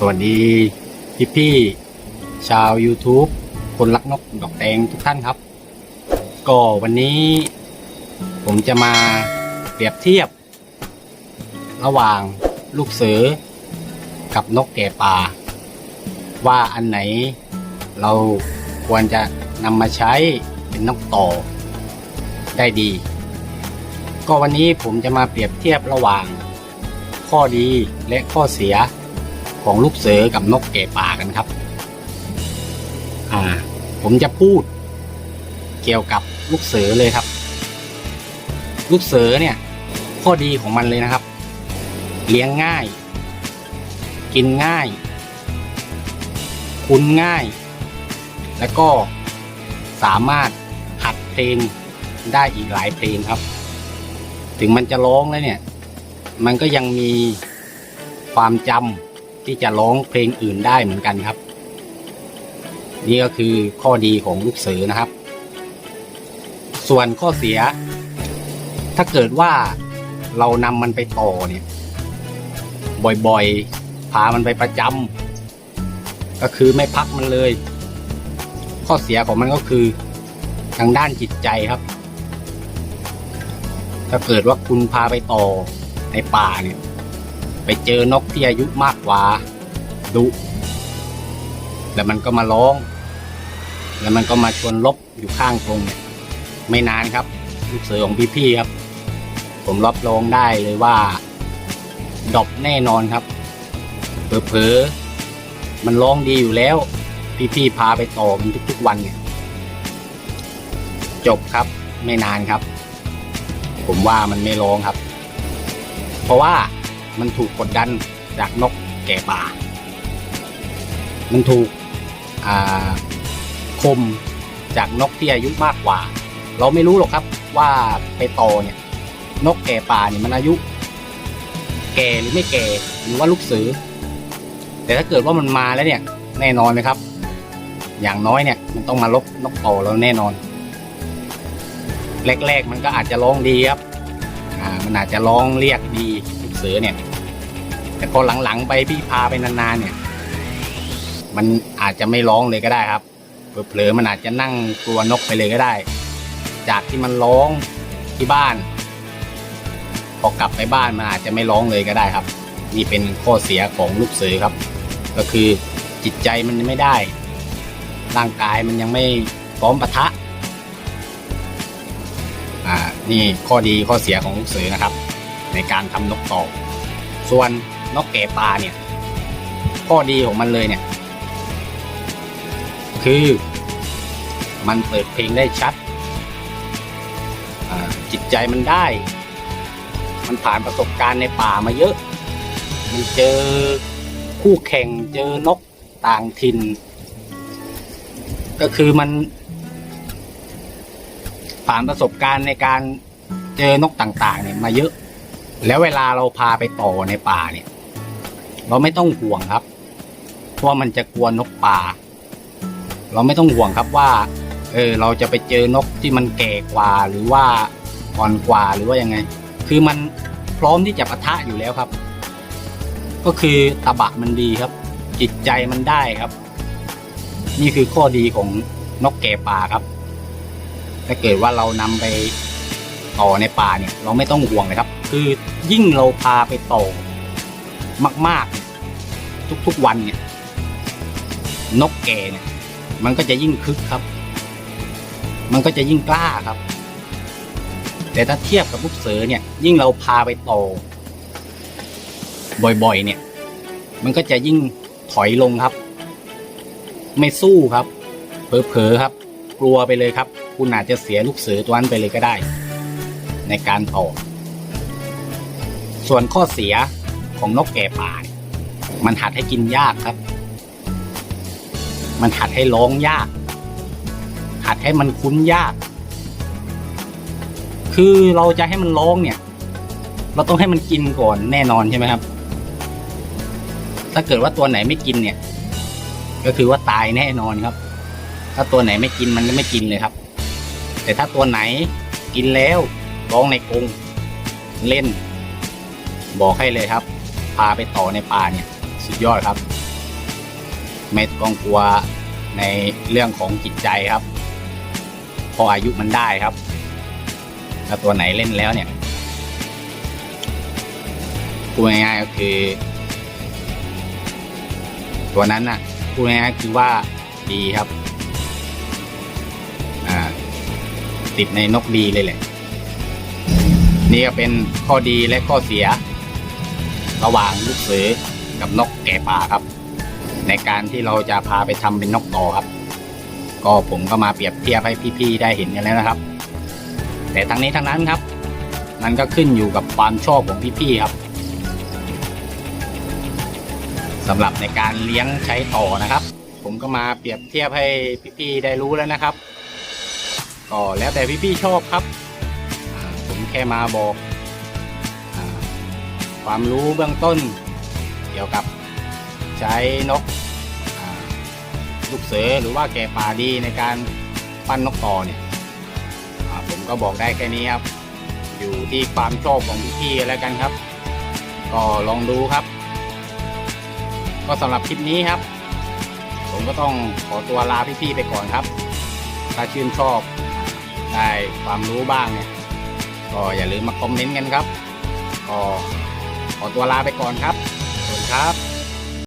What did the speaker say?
สวัสดีพี่พี่ชาว YouTube คนรักนกดอกแดงทุกท่านครับ ก็วันนี้ ผมจะมาเปรียบเทียบ ระหว่างลูกเสือกับนกแก่ป่า ว่าอันไหนเราควรจะนำมาใช้เป็นนกต่อได้ดี ก็วันนี้ผมจะมาเปรียบเทียบระหว่าง ข้อดีและข้อเสีย ของลูกเสือกับนกแก่ป่ากันครับ อ่า ผมจะพูด เกี่ยวกับลูกเสือเลยครับ ลูกเสือเนี่ย ข้อดีของมันเลยนะครับ เลี้ยงง่าย กินง่าย คุ้นง่าย และก็สามารถหัดเพลงได้อีกหลายเพลงครับ ถึงมันจะร้องแล้วเนี่ย มันก็ยังมีความจำ ที่จะร้องเพลงอื่นได้เหมือนกันครับ นี่ก็คือข้อดีของลูกเสือนะครับ ส่วนข้อเสีย ถ้าเกิดว่าเรานำมันไปต่อเนี่ย บ่อยๆ พามันไปประจำก็คือไม่พักมันเลย ข้อเสียของมันก็คือทางด้านจิตใจครับ ถ้าเกิดว่าคุณพาไปต่อในป่าเนี่ย ไปเจอนกที่อายุมากกว่าดุแล้วมันก็มาร้อง แล้วมันก็มาชวนลบอยู่ข้างกรงเนี่ยไม่นานครับ ลูกเสือของพี่ๆครับ ผมรับรองได้เลยว่าดอปแน่นอนครับเผลอๆมันร้องดีอยู่แล้ว พี่ๆพาไปต่อมันทุกๆวันเนี่ย จบครับไม่นานครับ ผมว่ามันไม่ร้องครับ เพราะว่า มันถูกกดดันจากนกแก่ป่า มันถูกคมจากนกที่อายุมากกว่า เราไม่รู้หรอกครับว่าไปต่อเนี่ย นกแก่ป่าเนี่ยมันอายุ แก่หรือไม่แก่หรือว่าลูกเสือแต่ถ้าเกิดว่ามันมาแล้วเนี่ย แน่นอนนะครับ อย่างน้อยเนี่ย มันต้องมาลบนกต่อเราแน่นอนแรกๆมันก็อาจจะร้องดีครับ อ่า มันอาจจะร้องเรียกดีลูกเสือเนี่ย แต่พอหลังๆไปพี่พาไปนานๆเนี่ย มันอาจจะไม่ร้องเลยก็ได้ครับเผลอๆมันอาจจะนั่งกลัวนกไปเลยก็ได้ จากที่มันร้องที่บ้าน พอกลับไปบ้านมันอาจจะไม่ร้องเลยก็ได้ครับ นี่เป็นข้อเสียของลูกเสือครับ ก็คือจิตใจมันไม่ได้ ร่างกายมันยังไม่พร้อมปะทะอ่านี่ข้อดีข้อเสียของลูกเสือนะครับ ในการทำนกต่อส่วน นกแก่ปลาเนี่ยข้อดีของมันเลยเนี่ย คือมันเปิดเพลงได้ชัด จิตใจมันได้ มันผ่านประสบการณ์ในป่ามาเยอะ มันเจอคู่แข่งเจอนกต่างถิ่น ก็คือมัน ผ่านประสบการณ์ในการเจอนกต่างๆเนี่ยมาเยอะ แล้วเวลาเราพาไปต่อในป่าเนี่ย เราไม่ต้องห่วงครับเพราะว่ามันจะกลัวนกป่า เราไม่ต้องห่วงครับว่า เออเราจะไปเจอนกที่มันแก่กว่าหรือว่าอ่อนกว่าหรือว่ายังไง คือมันพร้อมที่จะปะทะอยู่แล้วครับ ก็คือตะบะมันดีครับ จิตใจมันได้ครับ นี่คือข้อดีของนกแก่ป่าครับ ถ้าเกิดว่าเรานำไปต่อในป่าเนี่ย เราไม่ต้องห่วงเลยครับ คือยิ่งเราพาไปต่อ มาก ๆ ทุกๆวันเนี่ย นกแก่เนี่ย มันก็จะยิ่งคึกครับ มันก็จะยิ่งกล้าครับ แต่ถ้าเทียบกับลูกเสือเนี่ย ยิ่งเราพาไปโตบ่อยๆ เนี่ย มันก็จะยิ่งถอยลงครับ ไม่สู้ครับ เผลอๆครับ กลัวไปเลยครับ คุณอาจจะเสียลูกเสือตัวนั้นไปเลยก็ได้ ในการต่อส่วนข้อเสีย ของนกแก่ป่านมันหัดให้กินยากครับ มันหัดให้ร้องยาก หัดให้มันคุ้นยาก คือเราจะให้มันร้องเนี่ย เราต้องให้มันกินก่อนแน่นอนใช่ไหมครับ ถ้าเกิดว่าตัวไหนไม่กินเนี่ย ก็คือว่าตายแน่นอนครับ ถ้าตัวไหนไม่กินมันก็ไม่กินเลยครับ แต่ถ้าตัวไหนกินแล้วร้องในกรงเล่น บอกให้เลยครับ พาไปต่อในป่าเนี่ยสุดยอดครับ ไม่ต้องกลัวในเรื่องของจิตใจครับ พออายุมันได้ครับ ถ้าตัวไหนเล่นแล้วเนี่ยพูดง่ายๆก็คือ ตัวนั้นน่ะพูดง่ายๆคือว่าดีครับติดในนกดีเลยแหละ นี่ก็เป็นข้อดีและข้อเสีย ระหว่างลูกเสือกับนกแก่ป่าครับ ในการที่เราจะพาไปทำเป็นนกต่อครับ ก็ผมก็มาเปรียบเทียบให้พี่ๆได้เห็นกันแล้วนะครับ แต่ทั้งนี้ทั้งนั้นครับ มันก็ขึ้นอยู่กับความชอบของพี่ๆครับสำหรับในการเลี้ยงใช้ต่อนะครับ ผมก็มาเปรียบเทียบให้พี่ๆได้รู้แล้วนะครับ ก็แล้วแต่พี่ๆชอบครับ ผมแค่มาบอก ความรู้เบื้องต้น เกี่ยวกับใช้นกลูกเสือหรือว่าแก่ป่าดีในการปั้นนกต่อเนี่ยผมก็บอกได้แค่นี้ครับ อยู่ที่ความชอบของพี่ๆแล้วกันครับ ก็ลองดูครับ ก็สำหรับคลิปนี้ครับ ผมก็ต้องขอตัวลาพี่ๆไปก่อนครับ ถ้าชื่นชอบได้ความรู้บ้างเนี่ยก็อย่าลืมมาคอมเมนต์กันครับ ก็ ขอตัวลาไปก่อนครับ